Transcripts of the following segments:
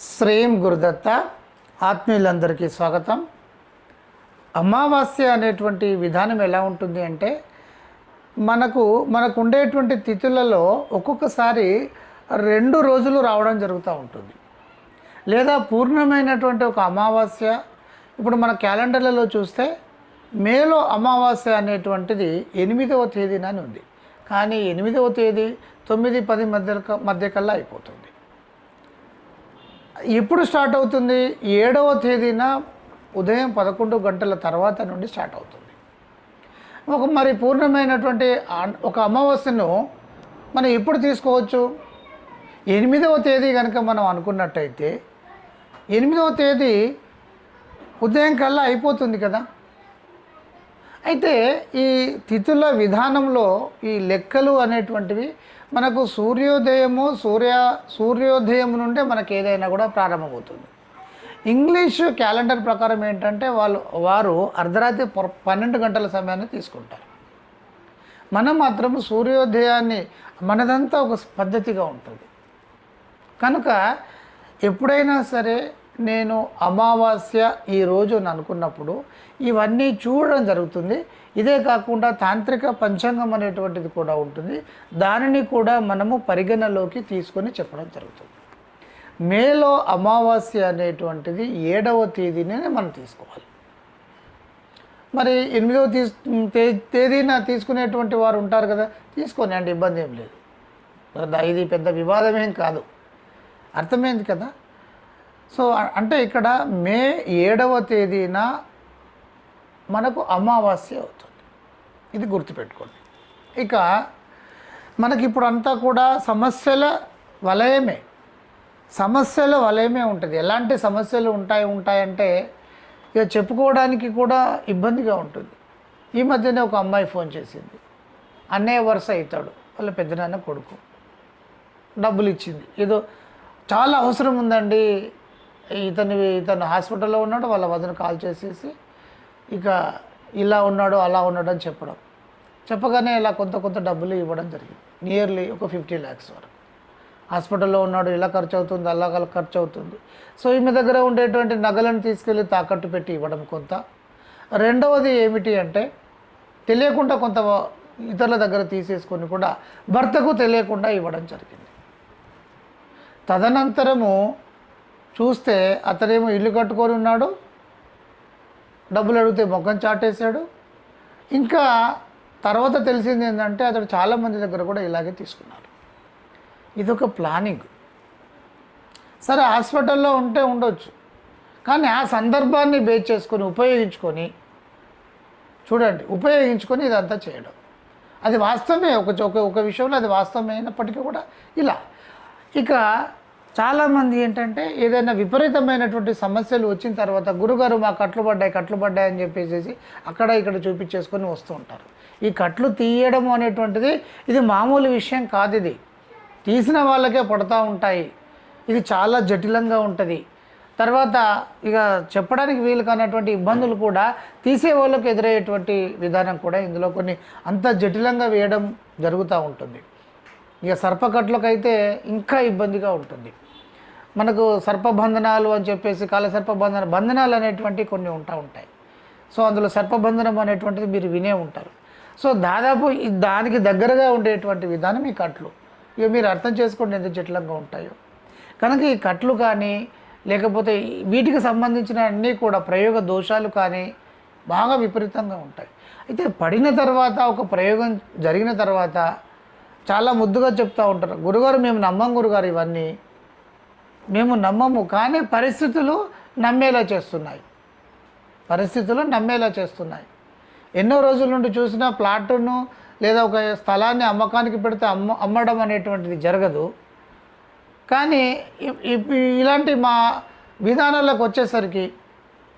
శ్రీం గురుదత్త. ఆత్మీయులందరికీ స్వాగతం. అమావాస్య అనేటువంటి విధానం ఎలా ఉంటుంది అంటే మనకు మనకు ఉండేటువంటి తిథులలో ఒక్కొక్కసారి రెండు రోజులు రావడం జరుగుతూ ఉంటుంది. లేదా పూర్ణమైనటువంటి ఒక అమావాస్య. ఇప్పుడు మన క్యాలెండర్లలో చూస్తే మేలో అమావాస్య అనేటువంటిది ఎనిమిదవ తేదీన ఉంది. కానీ ఎనిమిదవ తేదీ తొమ్మిది పది మధ్య మధ్య కల్లా అయిపోతుంది. ఎప్పుడు స్టార్ట్ అవుతుంది. ఏడవ తేదీన ఉదయం పదకొండు గంటల తర్వాత నుండి స్టార్ట్ అవుతుంది. ఒక మరి పూర్ణమైనటువంటి ఒక అమావాస్యను మనం ఎప్పుడు తీసుకోవచ్చు. ఎనిమిదవ తేదీ కనుక మనం అనుకున్నట్టయితే ఎనిమిదవ తేదీ ఉదయం కల్లా అయిపోతుంది కదా. అయితే ఈ తిథుల విధానంలో ఈ లెక్కలు అనేటువంటివి మనకు సూర్యోదయము సూర్య సూర్యోదయం నుండే మనకి ఏదైనా కూడా ప్రారంభమవుతుంది. ఇంగ్లీష్ క్యాలెండర్ ప్రకారం ఏంటంటే వాళ్ళు వారు అర్ధరాత్రి పన్నెండు గంటల సమయాన్ని తీసుకుంటారు. మనం మాత్రం సూర్యోదయాన్ని మనదంతా ఒక పద్ధతిగా ఉంటుంది. కనుక ఎప్పుడైనా సరే నేను అమావాస్య ఈ రోజు అని అనుకున్నప్పుడు ఇవన్నీ చూడడం జరుగుతుంది. ఇదే కాకుండా తాంత్రిక పంచాంగం అనేటువంటిది కూడా ఉంటుంది. దానిని కూడా మనము పరిగణలోకి తీసుకొని చెప్పడం జరుగుతుంది. మేలో అమావాస్య అనేటువంటిది ఏడవ తేదీనే మనం తీసుకోవాలి. మరి ఎనిమిదవ తీసు తే- తేదీన తీసుకునేటువంటి వారు ఉంటారు కదా తీసుకొని అండి ఇబ్బంది ఏం లేదు. ఇది పెద్ద వివాదమేం కాదు. అర్థమైంది కదా? సో అంటే ఇక్కడ మే ఏడవ తేదీన మనకు అమావాస్య అవుతుంది. ఇది గుర్తుపెట్టుకోండి. ఇక మనకి ఇప్పుడు అంతా కూడా సమస్యల వలయమే సమస్యల వలయమే ఉంటుంది. ఎలాంటి సమస్యలు ఉంటాయి ఉంటాయంటే ఇక చెప్పుకోవడానికి కూడా ఇబ్బందిగా ఉంటుంది. ఈ మధ్యనే ఒక అమ్మాయి ఫోన్ చేసింది. అన్నయ్య వరుస అవుతాడు వాళ్ళ పెద్దనాన్న కొడుకు. డబ్బులు ఇచ్చింది ఏదో చాలా అవసరం ఉందండి. ఇతను ఇతను హాస్పిటల్లో ఉన్నాడు వాళ్ళ వదిన కాల్ చేసేసి ఇక ఇలా ఉన్నాడు అలా ఉన్నాడు అని చెప్పడం. చెప్పగానే ఇలా కొంత కొంత డబ్బులు ఇవ్వడం జరిగింది. నియర్లీ ఒక ఫిఫ్టీ ల్యాక్స్ వరకు. హాస్పిటల్లో ఉన్నాడు ఇలా ఖర్చు అవుతుంది అలా ఖర్చు అవుతుంది సో ఈమె దగ్గర ఉండేటువంటి నగలను తీసుకెళ్ళి తాకట్టు పెట్టి ఇవ్వడం కొంత. రెండవది ఏమిటి అంటే తెలియకుండా కొంత ఇతరుల దగ్గర తీసేసుకొని కూడా భర్తకు తెలియకుండా ఇవ్వడం జరిగింది. తదనంతరము చూస్తే అతనేమో ఇల్లు కట్టుకొని ఉన్నాడు డబ్బులు అడిగితే మొఖం చాటేశాడు. ఇంకా తర్వాత తెలిసింది ఏంటంటే అతడు చాలామంది దగ్గర కూడా ఇలాగే తీసుకున్నారు ఇదొక ప్లానింగ్. సరే హాస్పిటల్లో ఉంటే ఉండొచ్చు. కానీ ఆ సందర్భాన్ని బేస్ చేసుకొని ఉపయోగించుకొని చూడండి ఉపయోగించుకొని ఇదంతా చేయడం. అది వాస్తవమే. ఒక ఒక ఒక విషయంలో అది వాస్తవమే అయినప్పటికీ కూడా ఇలా. ఇక చాలామంది ఏంటంటే ఏదైనా విపరీతమైనటువంటి సమస్యలు వచ్చిన తర్వాత గురుగారు మా కట్లు పడ్డాయి కట్లు పడ్డాయి అని చెప్పేసి అక్కడ ఇక్కడ చూపించేసుకొని వస్తూ ఉంటారు. ఈ కట్లు తీయడం అనేటువంటిది ఇది మామూలు విషయం కాదు ఇది. తీసిన వాళ్ళకే పడతా ఉంటాయి. ఇది చాలా జటిలంగా ఉంటుంది. తర్వాత ఇక చెప్పడానికి వీలు కానటువంటి ఇబ్బందులు కూడా తీసే వాళ్ళకు ఎదురయ్యేటువంటి విధానం కూడా ఇందులో కొన్ని అంత జటిలంగా వేయడం జరుగుతూ ఉంటుంది. ఇక సర్పకట్లకైతే ఇంకా ఇబ్బందిగా ఉంటుంది. మనకు సర్పబంధనాలు అని చెప్పేసి కాలసర్పబంధన బంధనాలు అనేటువంటివి కొన్ని ఉంటా ఉంటాయి. సో అందులో సర్పబంధనం అనేటువంటిది మీరు వినే ఉంటారు. సో దాదాపు దానికి దగ్గరగా ఉండేటువంటి విధానం ఈ కట్లు. ఇవి మీరు అర్థం చేసుకోండి ఎంత జటిలంగా ఉంటాయో. కనుక ఈ కట్లు కానీ లేకపోతే వీటికి సంబంధించిన అన్నీ కూడా ప్రయోగ దోషాలు కానీ బాగా విపరీతంగా ఉంటాయి. అయితే పడిన తర్వాత ఒక ప్రయోగం జరిగిన తర్వాత చాలా ముద్దుగా చెప్తూ ఉంటారు. గురుగారు మేము నమ్మం గురుగారు ఇవన్నీ. మేము నమ్మము కానీ పరిస్థితులు నమ్మేలా చేస్తున్నాయి. పరిస్థితులు నమ్మేలా చేస్తున్నాయి. ఎన్నో రోజుల నుండి చూసిన ప్లాట్ను లేదా ఒక స్థలాన్ని అమ్మకానికి పెడితే అమ్మ అమ్మడం అనేటువంటిది జరగదు. కానీ ఇ- ఇ- ఇలాంటి మా విధానాలకు వచ్చేసరికి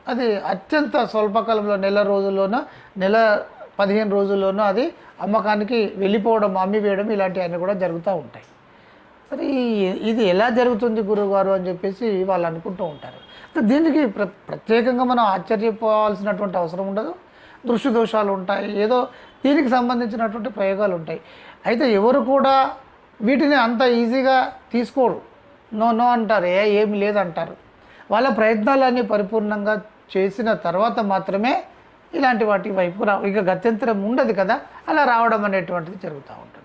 అది అత్యంత స్వల్పకాలంలో నెల రోజుల్లోనో నెల పదిహేను రోజుల్లోనో అది అమ్మకానికి వెళ్ళిపోవడం అమ్మి వేయడం ఇలాంటివన్నీ కూడా జరుగుతూ ఉంటాయి. సరే ఇది ఎలా జరుగుతుంది గురువుగారు అని చెప్పేసి వాళ్ళు అనుకుంటూ ఉంటారు. దీనికి ప్ర ప్రత్యేకంగా మనం ఆశ్చర్యపోవాల్సినటువంటి అవసరం ఉండదు. దృష్టి దోషాలు ఉంటాయి. ఏదో దీనికి సంబంధించినటువంటి ప్రయోగాలు ఉంటాయి. అయితే ఎవరు కూడా వీటిని అంత ఈజీగా తీసుకోరు. నో నో అంటారు. ఏ ఏమి లేదంటారు. వాళ్ళ ప్రయత్నాలన్నీ పరిపూర్ణంగా చేసిన తర్వాత మాత్రమే ఇలాంటి వాటి వైపు రా ఇక గత్యంతరం ఉండదు కదా. అలా రావడం అనేటువంటిది జరుగుతూ ఉంటుంది.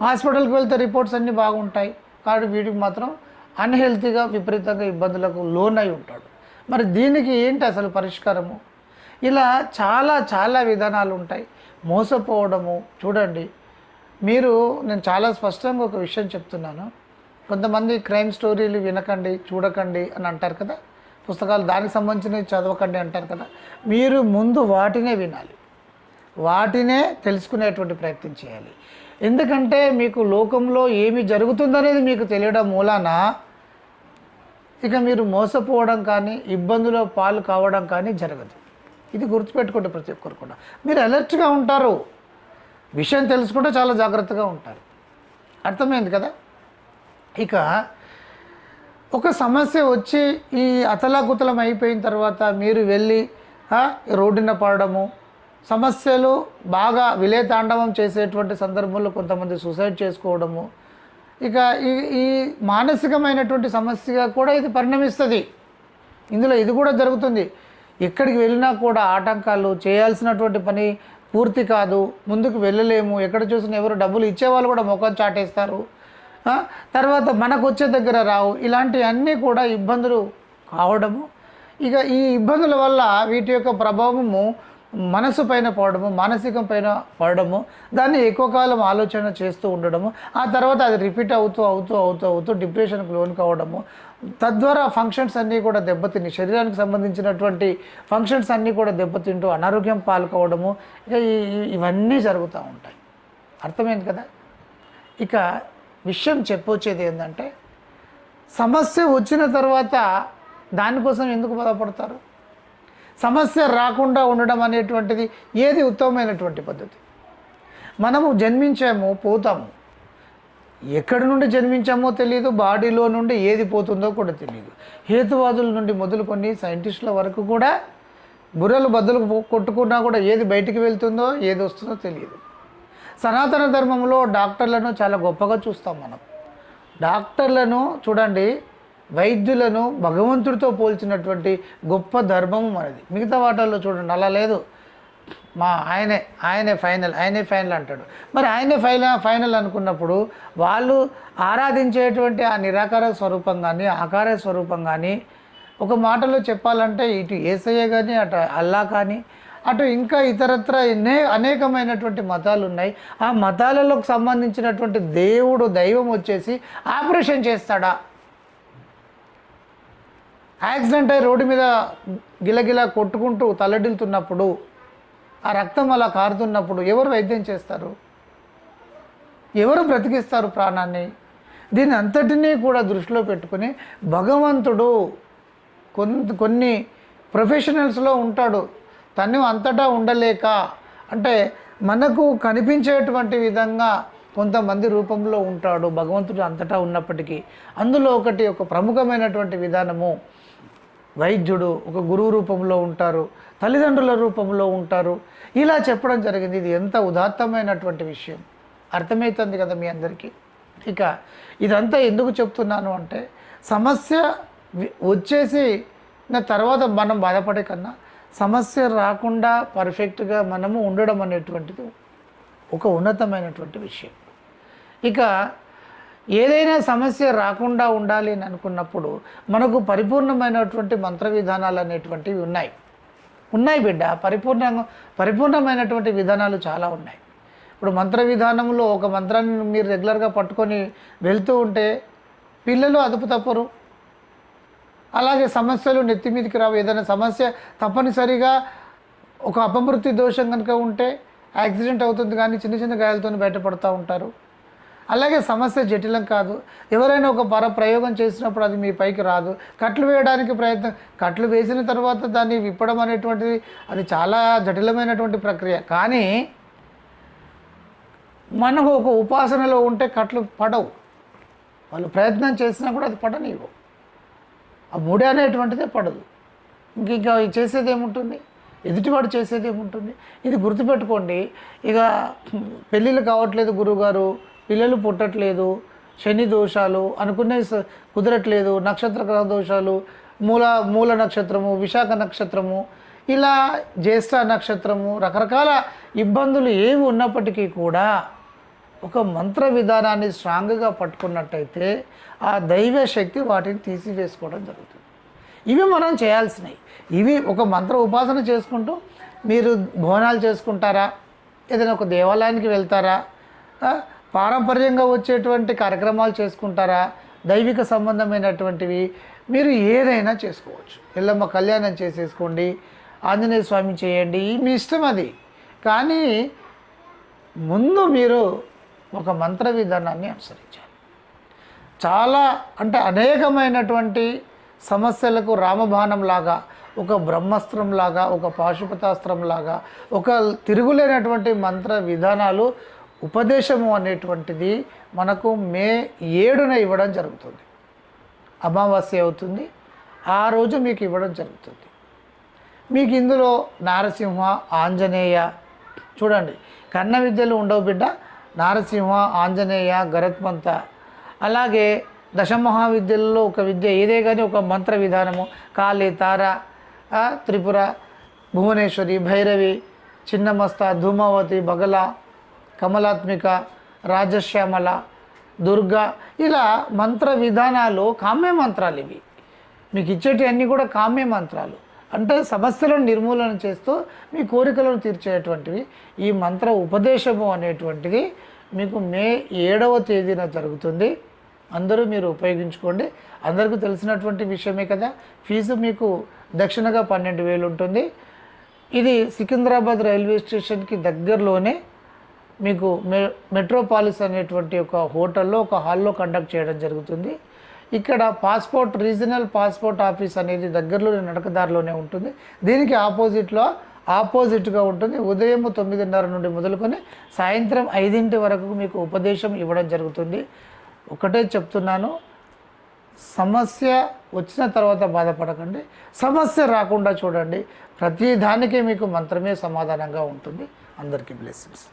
హాస్పిటల్కి వెళ్తే రిపోర్ట్స్ అన్నీ బాగుంటాయి. కానీ వీడికి మాత్రం అన్హెల్తీగా విపరీతంగా ఇబ్బందులకు లోనై ఉంటాడు. మరి దీనికి ఏంటి అసలు పరిష్కారము? ఇలా చాలా చాలా విధానాలు ఉంటాయి. మోసపోవడము చూడండి. మీరు నేను చాలా స్పష్టంగా ఒక విషయం చెప్తున్నాను. కొంతమంది క్రైమ్ స్టోరీలు వినకండి చూడకండి అని అంటారు కదా. పుస్తకాలు దానికి సంబంధించినవి చదవకండి అంటారు కదా. మీరు ముందు వాటినే వినాలి. వాటినే తెలుసుకునేటువంటి ప్రయత్నం చేయాలి. ఎందుకంటే మీకు లోకంలో ఏమి జరుగుతుందనేది మీకు తెలియడం మూలాన ఇక మీరు మోసపోవడం కానీ ఇబ్బందులో పాలు కావడం కానీ జరగదు. ఇది గుర్తుపెట్టుకోండి ప్రతి ఒక్కరు కూడా. మీరు అలర్ట్గా ఉంటారు. విషయం తెలుసుకుంటే చాలా జాగ్రత్తగా ఉంటారు. అర్థమైంది కదా? ఇక ఒక సమస్య వచ్చి ఈ అతలాకుతలం అయిపోయిన తర్వాత మీరు వెళ్ళి రోడ్డున పడడము సమస్యలు బాగా విలేతాండవం చేసేటువంటి సందర్భంలో కొంతమంది సూసైడ్ చేసుకోవడము. ఇక ఈ ఈ మానసికమైనటువంటి సమస్యగా కూడా ఇది పరిణమిస్తుంది. ఇందులో ఇది కూడా జరుగుతుంది. ఎక్కడికి వెళ్ళినా కూడా ఆటంకాలు చేయాల్సినటువంటి పని పూర్తి కాదు ముందుకు వెళ్ళలేము ఎక్కడ చూసినా ఎవరు డబ్బులు ఇచ్చేవాళ్ళు కూడా ముఖం చాటేస్తారు. తర్వాత మనకు వచ్చే దగ్గర రావు ఇలాంటివన్నీ కూడా ఇబ్బందులు కావడము. ఇక ఈ ఇబ్బందుల వల్ల వీటి యొక్క ప్రభావము మనసు పైన పడము మానసికం పైన పడడము దాన్ని ఎక్కువ కాలం ఆలోచన చేస్తూ ఉండడము ఆ తర్వాత అది రిపీట్ అవుతూ అవుతూ అవుతూ అవుతూ డిప్రెషన్కి లోన్ కావడము. తద్వారా ఫంక్షన్స్ అన్నీ కూడా దెబ్బతిని శరీరానికి సంబంధించినటువంటి ఫంక్షన్స్ అన్నీ కూడా దెబ్బతింటూ అనారోగ్యం పాల్కోవడము ఇక ఇవన్నీ జరుగుతూ ఉంటాయి. అర్థమైంది కదా? ఇక విషయం చెప్పొచ్చేది ఏంటంటే సమస్య వచ్చిన తర్వాత దానికోసం ఎందుకు బాధపడతారు? సమస్య రాకుండా ఉండడం అనేటువంటిది ఏది ఉత్తమమైనటువంటి పద్ధతి? మనము జన్మించాము పోతాము ఎక్కడి నుండి జన్మించామో తెలియదు బాడీలో నుండి ఏది పోతుందో కూడా తెలియదు హేతువాదుల నుండి మొదలుకొని సైంటిస్టుల వరకు కూడా బుర్రలు బద్దలు కొట్టుకున్నా కూడా ఏది బయటికి వెళ్తుందో ఏది వస్తుందో తెలియదు సనాతన ధర్మంలో డాక్టర్లను చాలా గొప్పగా చూస్తాం మనం. డాక్టర్లను చూడండి వైద్యులను భగవంతుడితో పోల్చినటువంటి గొప్ప ధర్మము మనది. మిగతా వాటల్లో చూడండి అలా లేదు. మా ఆయనే ఆయనే ఫైనల్ ఆయనే ఫైనల్ అంటాడు. మరి ఆయనే ఫైనల్ ఫైనల్ అనుకున్నప్పుడు వాళ్ళు ఆరాధించేటువంటి ఆ నిరాకార స్వరూపం కానీ ఆకార స్వరూపం కానీ ఒక మాటలో చెప్పాలంటే ఇటు ఏసయ్య కానీ అటు అల్లా కానీ అటు ఇంకా ఇతరత్ర ఎన్నే అనేకమైనటువంటి మతాలు ఉన్నాయి. ఆ మతాలలోకి సంబంధించినటువంటి దేవుడు దైవం వచ్చేసి ఆపరేషన్ చేస్తాడా? యాక్సిడెంట్ అయి రోడ్డు మీద గిలగిలా కొట్టుకుంటూ తల్లడిల్తున్నప్పుడు ఆ రక్తం అలా కారుతున్నప్పుడు ఎవరు వైద్యం చేస్తారు? ఎవరు బ్రతికిస్తారు ప్రాణాన్ని? దీని అంతటినీ కూడా దృష్టిలో పెట్టుకుని భగవంతుడు కొన్ని కొన్ని ప్రొఫెషనల్స్లో ఉంటాడు. తను అంతటా ఉండలేక అంటే మనకు కనిపించేటువంటి విధంగా కొంతమంది రూపంలో ఉంటాడు భగవంతుడు అంతటా ఉన్నప్పటికీ. అందులో ఒకటి ఒక ప్రముఖమైనటువంటి విధానము వైద్యుడు ఒక గురువు రూపంలో ఉంటారు తల్లిదండ్రుల రూపంలో ఉంటారు. ఇలా చెప్పడం జరిగింది. ఇది ఎంత ఉదాత్తమైనటువంటి విషయం. అర్థమవుతుంది కదా మీ అందరికీ? ఇక ఇదంతా ఎందుకు చెప్తున్నాను అంటే సమస్య వచ్చేసి నా తర్వాత మనం బాధపడే కన్నా సమస్య రాకుండా పర్ఫెక్ట్గా మనము ఉండడం అనేటువంటిది ఒక ఉన్నతమైనటువంటి విషయం. ఇక ఏదైనా సమస్య రాకుండా ఉండాలి అని అనుకున్నప్పుడు మనకు పరిపూర్ణమైనటువంటి మంత్ర విధానాలు అనేటువంటివి ఉన్నాయి. ఉన్నాయి బిడ్డ పరిపూర్ణంగా పరిపూర్ణమైనటువంటి విధానాలు చాలా ఉన్నాయి. ఇప్పుడు మంత్ర విధానంలో ఒక మంత్రాన్ని మీరు రెగ్యులర్గా పట్టుకొని వెళ్తూ ఉంటే పిల్లలు అదుపు తప్పరు. అలాగే సమస్యలు నెత్తి మీదకి రావు. ఏదైనా సమస్య తప్పనిసరిగా ఒక అపమృతి దోషం కనుక ఉంటే యాక్సిడెంట్ అవుతుంది కానీ చిన్న చిన్న గాయాలతో బయటపడుతూ ఉంటారు. అలాగే సమస్య జటిలం కాదు. ఎవరైనా ఒక పర ప్రయోగం చేసినప్పుడు అది మీ పైకి రాదు. కట్లు వేయడానికి ప్రయత్నం కట్లు వేసిన తర్వాత దాన్ని విప్పడం అనేటువంటిది అది చాలా జటిలమైనటువంటి ప్రక్రియ. కానీ మనకు ఒక ఉపాసనలో ఉంటే కట్లు పడవు. వాళ్ళు ప్రయత్నం చేసినా కూడా అది పడనివ్వు ఆ ముడి అనేటువంటిదే పడదు. ఇంక ఇంకా చేసేది ఏముంటుంది? ఎదుటివాడు చేసేది ఏముంటుంది? ఇది గుర్తుపెట్టుకోండి. ఇక పెళ్ళిళ్ళు కావట్లేదు గురువుగారు. పిల్లలు పుట్టట్లేదు శని దోషాలు అనుకునే కుదరట్లేదు నక్షత్ర గ్రహ దోషాలు మూల మూల నక్షత్రము విశాఖ నక్షత్రము ఇలా జ్యేష్ఠ నక్షత్రము రకరకాల ఇబ్బందులు ఏవి ఉన్నప్పటికీ కూడా ఒక మంత్ర విధానాన్ని స్ట్రాంగ్గా పట్టుకున్నట్టయితే ఆ దైవ శక్తి వాటిని తీసివేసుకోవడం జరుగుతుంది. ఇవి మనం చేయాల్సినవి. ఇవి ఒక మంత్ర ఉపాసన చేసుకుంటూ మీరు భోజనాలు చేసుకుంటారా? ఏదైనా ఒక దేవాలయానికి వెళ్తారా? పారంపర్యంగా వచ్చేటువంటి కార్యక్రమాలు చేసుకుంటారా? దైవిక సంబంధమైనటువంటివి మీరు ఏదైనా చేసుకోవచ్చు. ఎల్లమ్మ కళ్యాణం చేసేసుకోండి ఆంజనేయ స్వామి చేయండి మీ ఇష్టం అది. కానీ ముందు మీరు ఒక మంత్ర విధానాన్ని అనుసరించాలి. చాలా అంటే అనేకమైనటువంటి సమస్యలకు రామబాణం లాగా ఒక బ్రహ్మాస్త్రంలాగా ఒక పాశుపతాస్త్రంలాగా ఒక తిరుగులేనటువంటి మంత్ర విధానాలు ఉపదేశము అనేటువంటిది మనకు మే ఏడున ఇవ్వడం జరుగుతుంది. అమావాస్య అవుతుంది. ఆ రోజు మీకు ఇవ్వడం జరుగుతుంది. మీకు ఇందులో నారసింహ ఆంజనేయ చూడండి. కన్న విద్యలు ఉండవు బిడ్డ. నారసింహ ఆంజనేయ గరత్మంత. అలాగే దశమహావిద్యల్లో ఒక విద్య ఏదే కానీ ఒక మంత్ర విధానము. కాళి తార త్రిపుర భువనేశ్వరి భైరవి చిన్నమస్త ధూమావతి బగల కమలాత్మిక రాజశ్యామల దుర్గా ఇలా మంత్ర విధానాలు కామ్య మంత్రాలు ఇవి. మీకు ఇచ్చేటి అన్నీ కూడా కామ్య మంత్రాలు. అంటే సమస్యలను నిర్మూలన చేస్తూ మీ కోరికలను తీర్చేటువంటివి. ఈ మంత్ర ఉపదేశము అనేటువంటిది మీకు మే ఏడవ తేదీన జరుగుతుంది. అందరూ మీరు ఉపయోగించుకోండి. అందరికీ తెలిసినటువంటి విషయమే కదా. ఫీజు మీకు దక్షిణగా పన్నెండు వేలు ఉంటుంది. ఇది సికింద్రాబాద్ రైల్వే స్టేషన్కి దగ్గరలోనే మీకు మె మెట్రోపాలిస్ అనేటువంటి ఒక హోటల్లో ఒక హాల్లో కండక్ట్ చేయడం జరుగుతుంది. ఇక్కడ పాస్పోర్ట్ రీజనల్ పాస్పోర్ట్ ఆఫీస్ అనేది దగ్గరలోనే నడకదారిలోనే ఉంటుంది. దీనికి ఆపోజిట్లో ఆపోజిట్గా ఉంటుంది. ఉదయం తొమ్మిదిన్నర నుండి మొదలుకొని సాయంత్రం ఐదింటి వరకు మీకు ఉపదేశం ఇవ్వడం జరుగుతుంది. ఒకటే చెప్తున్నాను. సమస్య వచ్చిన తర్వాత బాధపడకండి. సమస్య రాకుండా చూడండి. ప్రతి దానికి మీకు మంత్రమే సమాధానంగా ఉంటుంది. అందరికీ బ్లెస్సింగ్స్.